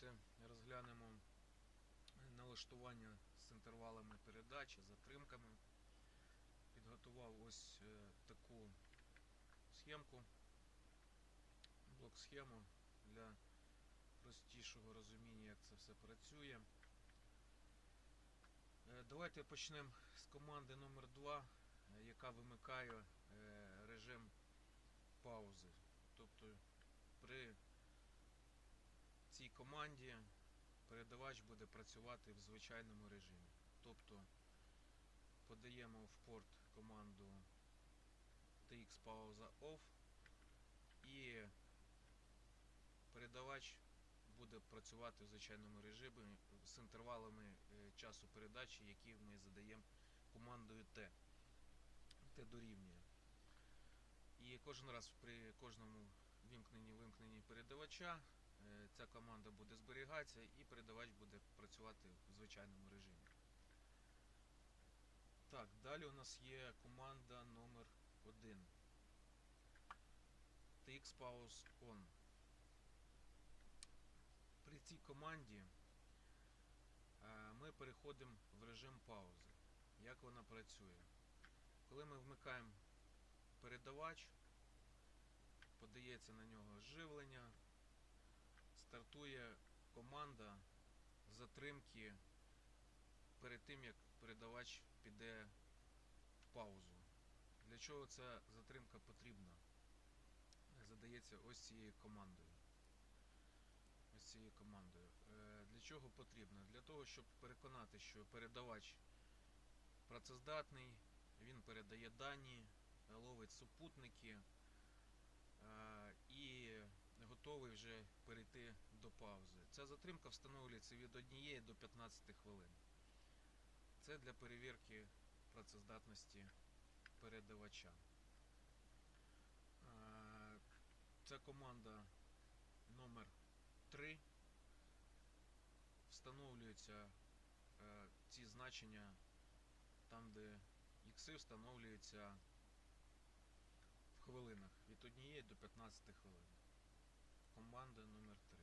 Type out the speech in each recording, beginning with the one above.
Давайте розглянемо налаштування з інтервалами передачі, затримками. Підготував ось е, таку схемку, блок-схему для простішого розуміння, як це все працює. Е, Давайте почнемо з команди номер 2 яка вимикає е, режим паузи. Тобто команді передавач буде працювати в звичайному режимі. Тобто подаємо в порт команду tx пауза off і передавач буде працювати в звичайному режимі з інтервалами е, часу передачі, які ми задаємо командою T. T дорівнює. І кожен раз при кожному вімкненні вимкненні передавача ця команда буде зберігатися і передавач буде працювати в звичайному режимі. Так, далі у нас є команда номер 1 TX Pause On. При цій команді е, ми переходимо в режим паузи. Як вона працює? Коли ми вмикаємо передавач, подається на нього живлення, стартує команда затримки перед тим, як передавач піде в паузу. Для чого ця затримка потрібна? Задається ось цією командою. Ось цією командою. Е, Для чого потрібно? Для того, щоб переконати, що передавач працездатний, він передає дані, ловить супутники е, готовий вже перейти до паузи. Ця затримка встановлюється від 1 до 15 хвилин. Це для перевірки працездатності передавача. Це команда номер 3 Встановлюються е, ці значення там, де ікси встановлюються в хвилинах від 1 до 15 хвилин. Команда номер 3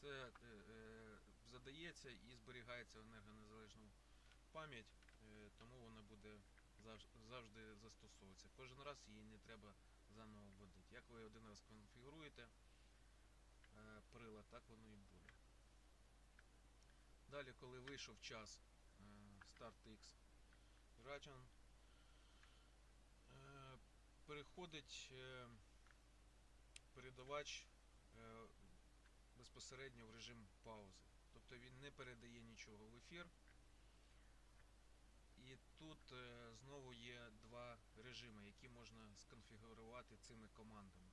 Це е, е, задається і зберігається в енергонезалежну пам'ять, е, тому вона буде завж- завжди застосовуватися. Кожен раз її не треба заново вводити. Як ви один раз конфігуруєте е, прилад, так воно і буде. Далі, коли вийшов час е, Start X Rajan, е, переходить е, передавач безпосередньо в режим паузи. Тобто він не передає нічого в ефір. І тут е, знову є два режими, які можна сконфігурувати цими командами.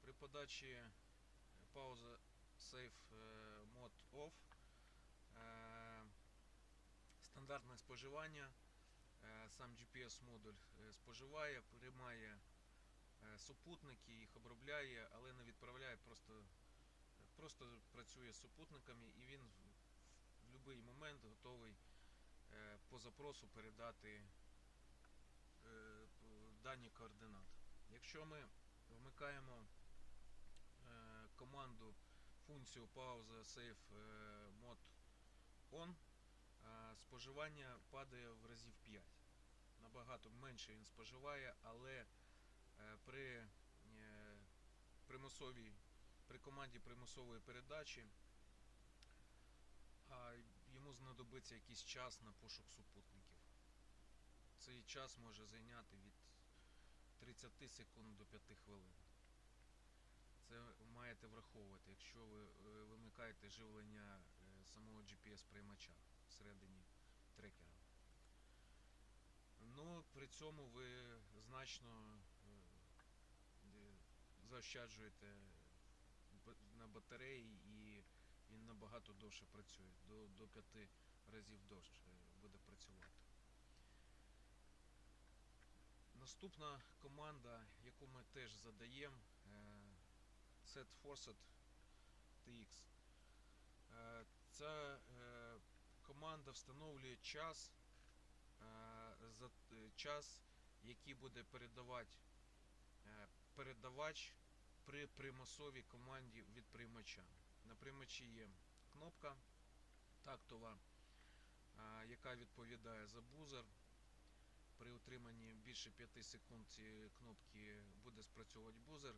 При подачі пауза Save е, Mode Off е, стандартне споживання. е, Сам GPS-модуль е, споживає, приймає е, супутники, їх обробляє, але не відправляє, просто, просто працює з супутниками і він в, будь-який момент готовий е, по запросу передати е, дані координат. Якщо ми вмикаємо е, команду функцію пауза save е, mod on, е, споживання падає в разів 5. Набагато менше він споживає, але е, при е, примусовій, при команді примусової передачі йому знадобиться якийсь час на пошук супутників. Цей час може зайняти від 30 секунд до 5 хвилин. Це маєте враховувати, якщо ви е, вимикаєте живлення е, самого GPS-приймача всередині трекера. Ну, при цьому ви значно е, е, заощаджуєте на батареї і він набагато довше працює, до, до 5 разів довше буде працювати. Наступна команда, яку ми теж задаємо, е, set forset tx. Е, Ця е, команда встановлює час, е, е, час, який буде передавати е, передавач при примусовій команді від приймача. На приймачі є кнопка тактова, яка відповідає за бузер. При утриманні більше 5 секунд цієї кнопки буде спрацьовувати бузер.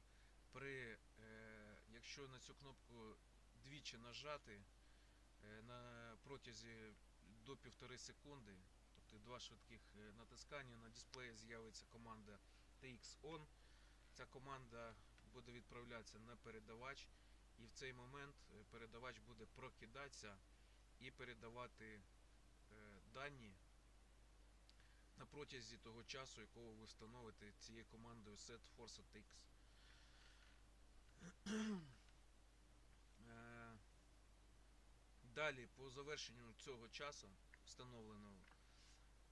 При, е, якщо на цю кнопку двічі нажати е, на протязі до 1,5 секунди, тобто два швидких е, натискання, на дисплеї з'явиться команда TX ON. Ця команда буде відправлятися на передавач, і в цей момент е, передавач буде прокидатися і передавати е, дані на протязі того часу, якого ви встановите цією командою set force X. Е, Далі, по завершенню цього часу встановленого,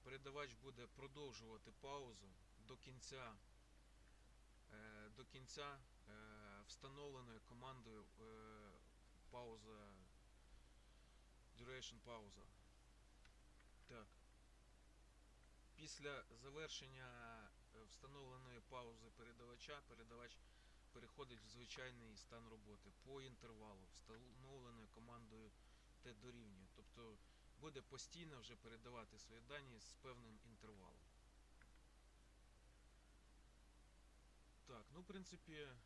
передавач буде продовжувати паузу до кінця, до кінця е, встановленої командою е, пауза, duration пауза. Так. Після завершення е, встановленої паузи передавача, передавач переходить в звичайний стан роботи по інтервалу, встановленою командою Т дорівнює. Тобто буде постійно вже передавати свої дані з певним інтервалом. Так, ну в принципі е,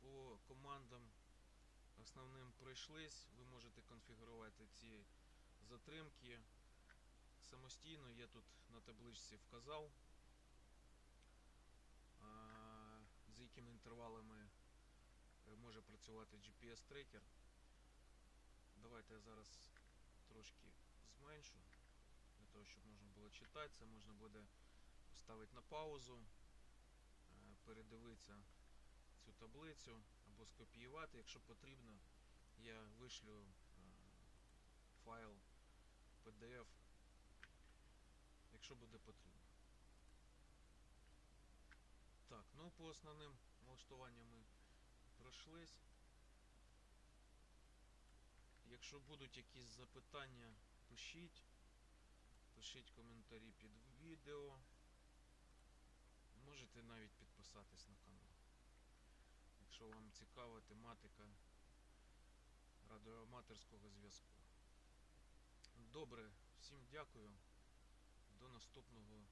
по командам основним пройшлись. Ви можете конфігурувати ці затримки самостійно. Я тут на табличці вказав, з якими інтервалами е, може працювати GPS-трекер. Давайте я зараз трошки зменшу, для того, щоб можна було читати. Це можна буде поставити на паузу, передивитися цю таблицю або скопіювати. Якщо потрібно, я вишлю е, файл PDF, якщо буде потрібно. Так, ну по основним налаштуванням ми пройшлись. Якщо будуть якісь запитання, пишіть. Пишіть коментарі під відео. Можете навіть підписатись на канал. Якщо вам цікава тематика радіоаматорського зв'язку. Добре, всім дякую. До наступного